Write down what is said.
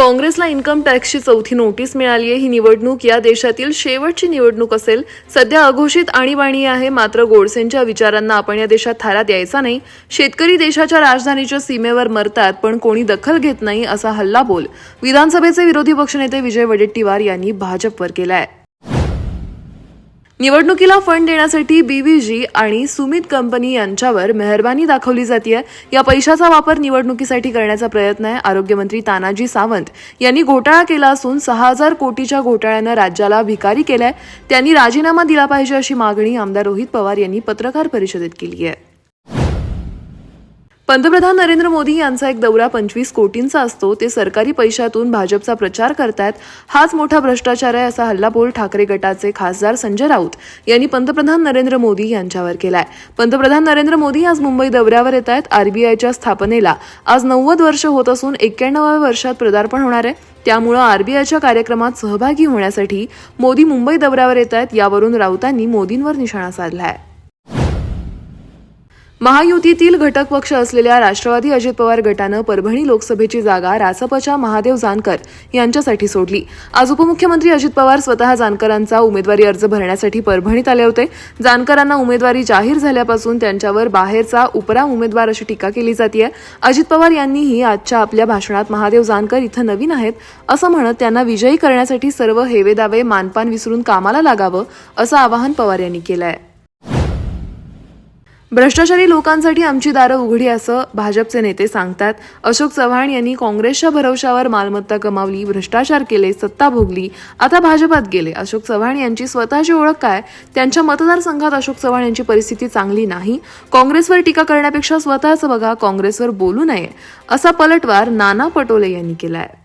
काँग्रेसला इन्कम टॅक्सची चौथी नोटीस मिळाली आहे. ही निवडणूक या देशातील शेवटची निवडणूक असेल. सध्या अघोषित आणीबाणी आहे. मात्र गोडसेंच्या विचारांना आपण या देशात थारा द्यायचा नाही. शेतकरी देशाच्या राजधानीच्या सीमेवर मरतात पण कोणी दखल घेत नाही असा हल्लाबोल विधानसभेचे विरोधी पक्षनेते विजय वडेट्टीवार यांनी भाजपवर केला आहे निवडणुकीला फंड देण्यासाठी बीव्हीजी आणि सुमित कंपनी यांच्यावर मेहरबानी दाखवली जाते या पैशाचा वापर निवडणुकीसाठी करण्याचा प्रयत्न आहे आरोग्यमंत्री तानाजी सावंत यांनी घोटाळा केला असून सहा हजार कोटीच्या घोटाळ्यानं राज्याला भिकारी केलाय. त्यांनी राजीनामा दिला पाहिजे अशी मागणी आमदार रोहित पवार यांनी पत्रकार परिषदेत केली आहे. पंतप्रधान नरेंद्र मोदी यांचा एक दौरा पंचवीस कोटींचा असतो. ते सरकारी पैशातून भाजपचा प्रचार करतायत. हाच मोठा भ्रष्टाचार आहे असा हल्लाबोल ठाकरे गटाचे खासदार संजय राऊत यांनी पंतप्रधान नरेंद्र मोदी यांच्यावर केलाय. पंतप्रधान नरेंद्र मोदी आज मुंबई दौऱ्यावर येत आहेत आरबीआयच्या स्थापनेला आज नव्वद वर्ष होत असून एक्क्याण्णवाव्या वर्षात पदार्पण होणार आहे. त्यामुळं आरबीआयच्या कार्यक्रमात सहभागी होण्यासाठी मोदी मुंबई दौऱ्यावर येत आहेत यावरून राऊतांनी मोदींवर निशाणा साधला आहे महायुतीतील घटक पक्ष असलेल्या राष्ट्रवादी अजित पवार गटानं परभणी लोकसभेची जागा रासपच्या महादेव जानकर यांच्यासाठी सोडली. आज उपमुख्यमंत्री अजित पवार स्वतः जानकरांचा उमेदवारी अर्ज भरण्यासाठी परभणीत आले होते. जानकरांना उमेदवारी जाहीर झाल्यापासून त्यांच्यावर बाहेरचा उपरा उमेदवार अशी टीका केली जाते अजित पवार यांनीही आजच्या आपल्या भाषणात महादेव जानकर इथं नवीन आहेत असं म्हणत त्यांना विजयी करण्यासाठी सर्व हेवेदावे मानपान विसरून कामाला लागावं असं आवाहन पवार यांनी केलं आहे भ्रष्टाचारी लोकांसाठी आमची दारं उघडी असं भाजपचे नेते सांगतात. अशोक चव्हाण यांनी काँग्रेसच्या भरवशावर मालमत्ता कमावली भ्रष्टाचार केले सत्ता भोगली आता भाजपात गेले. अशोक चव्हाण यांची स्वतःची ओळख काय? त्यांच्या मतदारसंघात अशोक चव्हाण यांची परिस्थिती चांगली नाही. काँग्रेसवर टीका करण्यापेक्षा स्वतःच बघा काँग्रेसवर बोलू नये असा पलटवार नाना पटोले यांनी केला आहे